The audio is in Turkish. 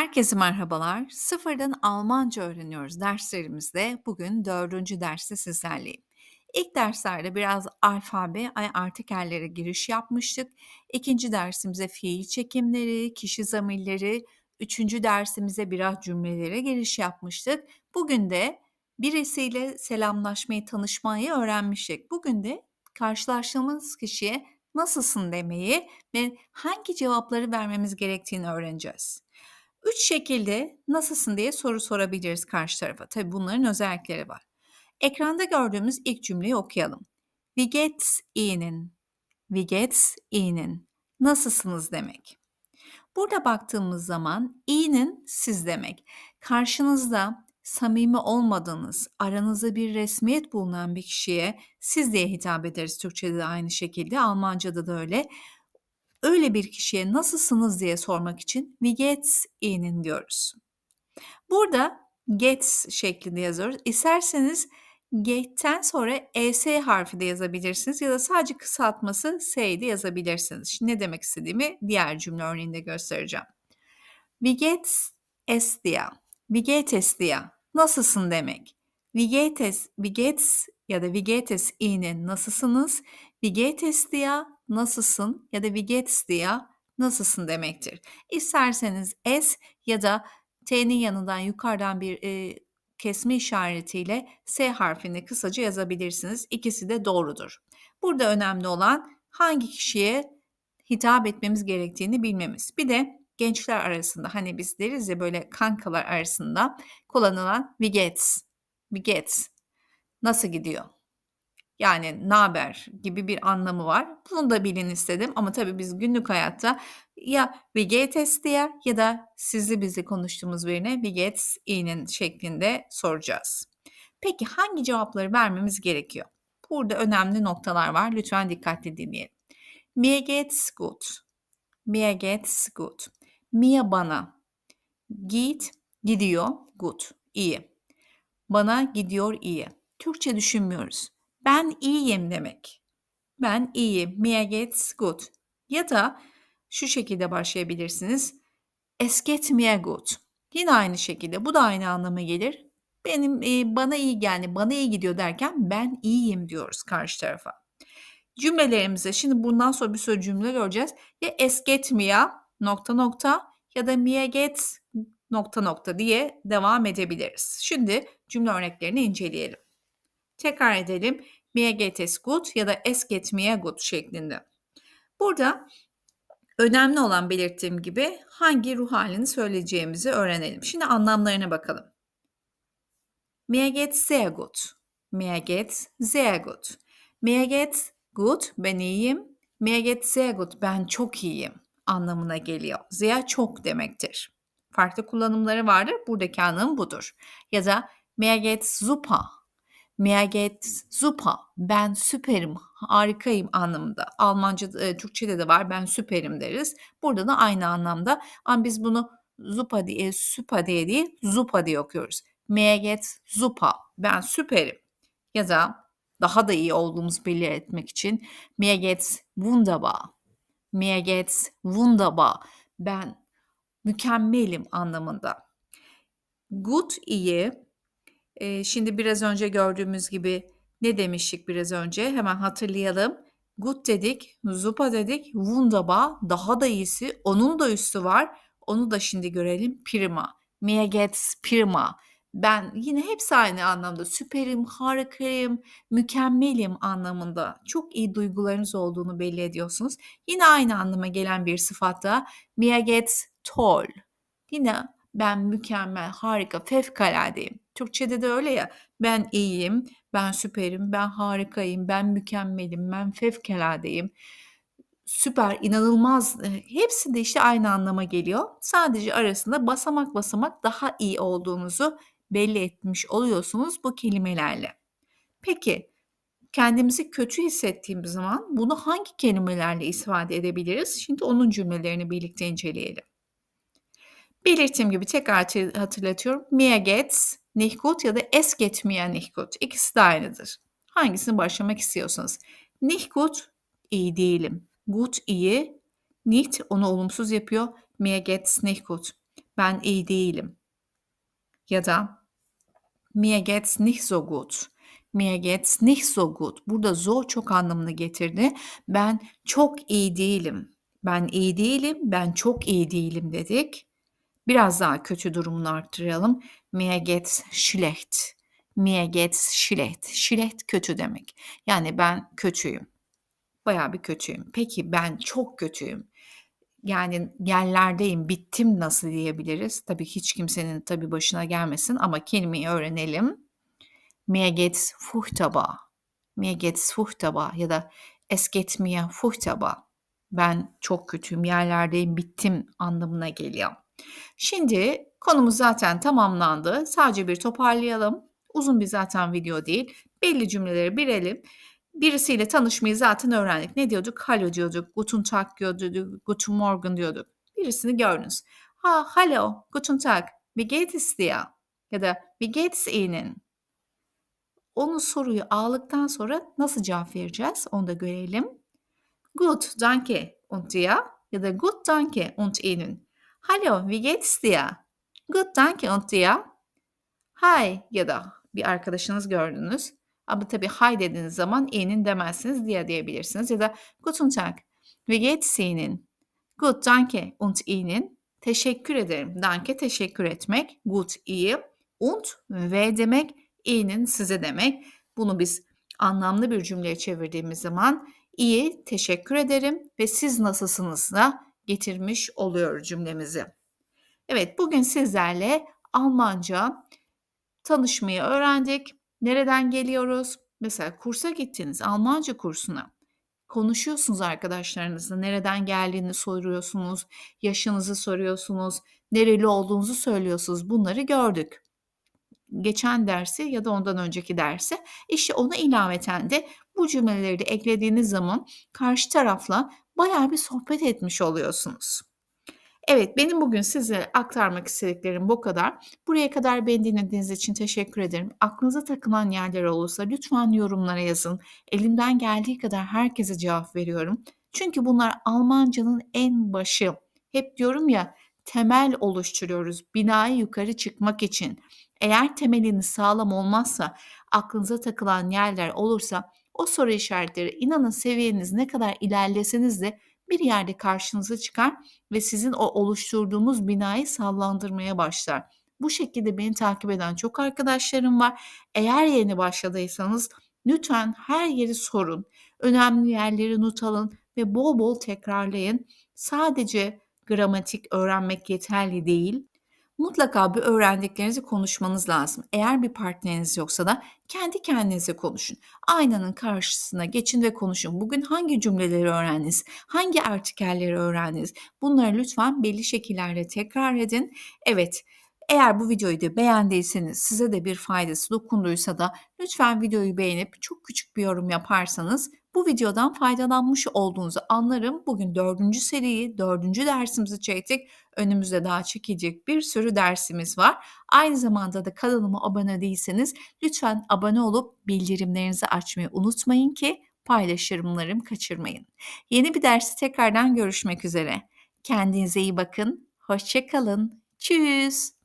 Herkese merhabalar. Sıfırdan Almanca öğreniyoruz derslerimizde. Bugün dördüncü derste sizlerleyim. İlk derslerde biraz alfabe, artikellere giriş yapmıştık. İkinci dersimize fiil çekimleri, kişi zamirleri, üçüncü dersimize biraz cümlelere giriş yapmıştık. Bugün de birisiyle selamlaşmayı, tanışmayı öğrenmiştik. Bugün de karşılaştığımız kişiye nasılsın demeyi ve hangi cevapları vermemiz gerektiğini öğreneceğiz. Üç şekilde nasılsın diye soru sorabiliriz karşı tarafa. Tabii bunların özellikleri var. Ekranda gördüğümüz ilk cümleyi okuyalım. Wie geht's Ihnen? Wie geht's Ihnen? Nasılsınız demek. Burada baktığımız zaman Ihnen siz demek. Karşınızda samimi olmadığınız, aranızda bir resmiyet bulunan bir kişiye siz diye hitap ederiz. Türkçe'de de aynı şekilde, Almanca'da da öyle öyle bir kişiye nasılsınız diye sormak için wie geht's Ihnen diyoruz. Burada gets şeklinde yazıyoruz. İsterseniz get'ten sonra es harfi de yazabilirsiniz ya da sadece kısaltması s'yi de yazabilirsiniz. Şimdi ne demek istediğimi diğer cümle örneğinde göstereceğim. Wie geht's es dir? Wie geht es dir? Nasılsın demek. Wie geht es, wie geht's ya da wie geht es Ihnen nasılsınız? Wie geht es dir nasılsın ya da wie geht's dir nasılsın demektir. İsterseniz es ya da t'nin yanından yukarıdan bir e, kesme işaretiyle S harfini kısaca yazabilirsiniz. İkisi de doğrudur. Burada önemli olan hangi kişiye hitap etmemiz gerektiğini bilmemiz. Bir de gençler arasında hani biz deriz ya böyle kankalar arasında kullanılan wie geht's nasıl gidiyor? Yani naber gibi bir anlamı var. Bunu da bilin istedim ama tabii biz günlük hayatta ya we diye ya da sizli bizi konuştuğumuz birine we get i'nin şeklinde soracağız. Peki hangi cevapları vermemiz gerekiyor? Burada önemli noktalar var. Lütfen dikkatli dinleyelim. Mir geht's gut. Mir geht's gut. Mir bana. Git gidiyor. Gut. iyi. Bana gidiyor iyi. Türkçe düşünmüyoruz. Ben iyiyim demek. Ben iyiyim. Mir geht's gut. Ya da şu şekilde başlayabilirsiniz. Es geht mir gut. Yine aynı şekilde bu da aynı anlama gelir. Benim e, bana iyi yani bana iyi gidiyor derken ben iyiyim diyoruz karşı tarafa. Cümlelerimize şimdi bundan sonra bir sürü cümle göreceğiz. Ya es geht mir nokta nokta ya da mir geht's nokta nokta diye devam edebiliriz. Şimdi cümle örneklerini inceleyelim. Tekrar edelim. Mir geht gut ya da es geht mir gut şeklinde. Burada önemli olan belirttiğim gibi hangi ruh halini söyleyeceğimizi öğrenelim. Şimdi anlamlarına bakalım. Mir geht's sehr gut. Mir geht's sehr gut. Mir geht's gut, ben iyiyim. Mir geht's sehr gut, ben çok iyiyim anlamına geliyor. Sehr çok demektir. Farklı kullanımları vardır. Buradaki anlamı budur. Ya da mir geht's super Mir geht's super. Ben süperim, harikayım anlamında. Almanca, e, Türkçe'de de var. Ben süperim deriz. Burada da aynı anlamda. Ama biz bunu zupa diye, süpa diye değil, zupa diye okuyoruz. Mir super. Ben süperim. Ya da daha da iyi olduğumuzu belirtmek için mir wunderbar. Mir wunderbar. Ben mükemmelim anlamında. Good iyi, Eee, şimdi biraz önce gördüğümüz gibi ne demiştik biraz önce? Hemen hatırlayalım. Gut dedik, super dedik, wunderbar, daha da iyisi, onun da üstü var. Onu da şimdi görelim. Prima. Mir geht's prima. Ben yine hepsi aynı anlamda. Süperim, harikayım, mükemmelim anlamında. Çok iyi duygularınız olduğunu belli ediyorsunuz. Yine aynı anlama gelen bir sıfat da mir geht's toll. Yine ben mükemmel, harika, fevkaladeyim. Türkçede de öyle ya. Ben iyiyim, ben süperim, ben harikayım, ben mükemmelim, ben fevkaladeyim. Süper, inanılmaz. Hepsi de işte aynı anlama geliyor. Sadece arasında basamak basamak daha iyi olduğunuzu belli etmiş oluyorsunuz bu kelimelerle. Peki kendimizi kötü hissettiğimiz zaman bunu hangi kelimelerle ifade edebiliriz? Şimdi onun cümlelerini birlikte inceleyelim. Belirttiğim gibi tekrar hatırlatıyorum. Mir geht's nicht ya da es geht mir nicht gut. İkisi de aynıdır. Hangisini başlamak istiyorsanız. Nicht iyi değilim. Gut, iyi. Nicht, onu olumsuz yapıyor. Mir geht's nicht. Ben iyi değilim. Ya da Mir geht's nicht so gut. Mir geht's nicht so gut. Burada so çok anlamını getirdi. Ben çok iyi değilim. Ben iyi değilim, ben çok iyi değilim dedik. Biraz daha kötü durumunu arttıralım. Mir geht's schlecht. Mir geht's schlecht. Schlecht kötü demek. Yani ben kötüyüm. Bayağı bir kötüyüm. Peki ben çok kötüyüm. Yani yerlerdeyim, bittim nasıl diyebiliriz? Tabii hiç kimsenin tabii başına gelmesin ama kelimeyi öğrenelim. Mir geht's furchtbar. Mir geht's furchtbar ya da es geht mir furchtbar. Ben çok kötüyüm, yerlerdeyim, bittim anlamına geliyor. Şimdi konumuz zaten tamamlandı. Sadece bir toparlayalım. Uzun bir zaten video değil. Belli cümleleri bilelim. Birisiyle tanışmayı zaten öğrendik. Ne diyorduk? Hallo diyorduk, guten Tag diyorduk, guten Morgen diyorduk. Birisini gördünüz. Ha, hallo, guten Tag, wie geht es dir? Ya da wie geht's Ihnen? Onun soruyu aldıktan sonra nasıl cevap vereceğiz? Onu da görelim. Gut, danke. Und dir? Ya da gut, danke. Und Ihnen? Hallo, wie geht's dir? Gut, danke. Und dir? Hi ya da bir arkadaşınız gördünüz. Ama tabii hi dediğiniz zaman Ihnen demezsiniz diye diyebilirsiniz. Ya da Guten Tag. Wie geht's Ihnen? Gut, danke. Und Ihnen? Teşekkür ederim. Danke teşekkür etmek. Gut iyi. Und ve demek Ihnen size demek. Bunu biz anlamlı bir cümleye çevirdiğimiz zaman iyi, teşekkür ederim ve siz nasılsınız da getirmiş oluyor cümlemizi. Evet, bugün sizlerle Almanca tanışmayı öğrendik. Nereden geliyoruz? Mesela kursa gittiniz, Almanca kursuna. Konuşuyorsunuz arkadaşlarınızla, nereden geldiğini soruyorsunuz, yaşınızı soruyorsunuz, nereli olduğunuzu söylüyorsunuz. Bunları gördük. Geçen dersi ya da ondan önceki dersi. İşte ona ilaveten de bu cümleleri de eklediğiniz zaman karşı tarafla bayağı bir sohbet etmiş oluyorsunuz. Evet, benim bugün size aktarmak istediklerim bu kadar. Buraya kadar beni dinlediğiniz için teşekkür ederim. Aklınıza takılan yerler olursa lütfen yorumlara yazın. Elimden geldiği kadar herkese cevap veriyorum. Çünkü bunlar Almancanın en başı. Hep diyorum ya temel oluşturuyoruz binayı yukarı çıkmak için. Eğer temeliniz sağlam olmazsa, aklınıza takılan yerler olursa o soru işaretleri inanın seviyeniz ne kadar ilerleseniz de bir yerde karşınıza çıkar ve sizin o oluşturduğumuz binayı sallandırmaya başlar. Bu şekilde beni takip eden çok arkadaşlarım var. Eğer yeni başladıysanız lütfen her yeri sorun. Önemli yerleri not alın ve bol bol tekrarlayın. Sadece gramatik öğrenmek yeterli değil. Mutlaka bir öğrendiklerinizi konuşmanız lazım. Eğer bir partneriniz yoksa da kendi kendinize konuşun. Aynanın karşısına geçin ve konuşun. Bugün hangi cümleleri öğrendiniz? Hangi artikelleri öğrendiniz? Bunları lütfen belli şekillerle tekrar edin. Evet, eğer bu videoyu da beğendiyseniz, size de bir faydası dokunduysa da lütfen videoyu beğenip çok küçük bir yorum yaparsanız bu videodan faydalanmış olduğunuzu anlarım. Bugün dördüncü seriyi, dördüncü dersimizi çektik. Önümüzde daha çekecek bir sürü dersimiz var. Aynı zamanda da kanalıma abone değilseniz lütfen abone olup bildirimlerinizi açmayı unutmayın ki paylaşımlarımı kaçırmayın. Yeni bir dersi tekrardan görüşmek üzere. Kendinize iyi bakın. Hoşçakalın. Tschüss.